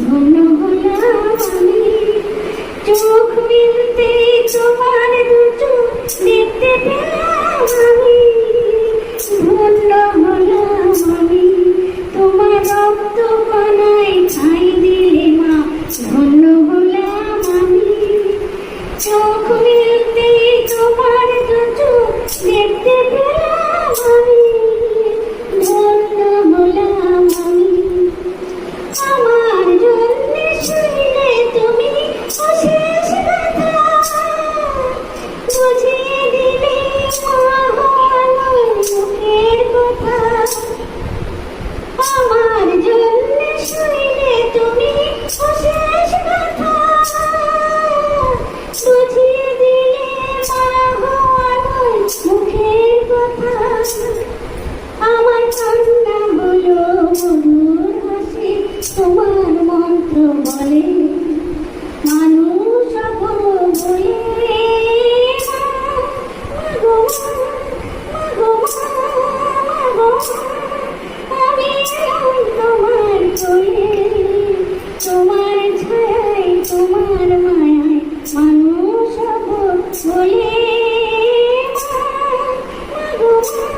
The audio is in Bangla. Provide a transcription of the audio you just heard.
ঘন গোলামি চোখ মিলতে তোমার দুটো দেখতে পেলাম আমি podcast.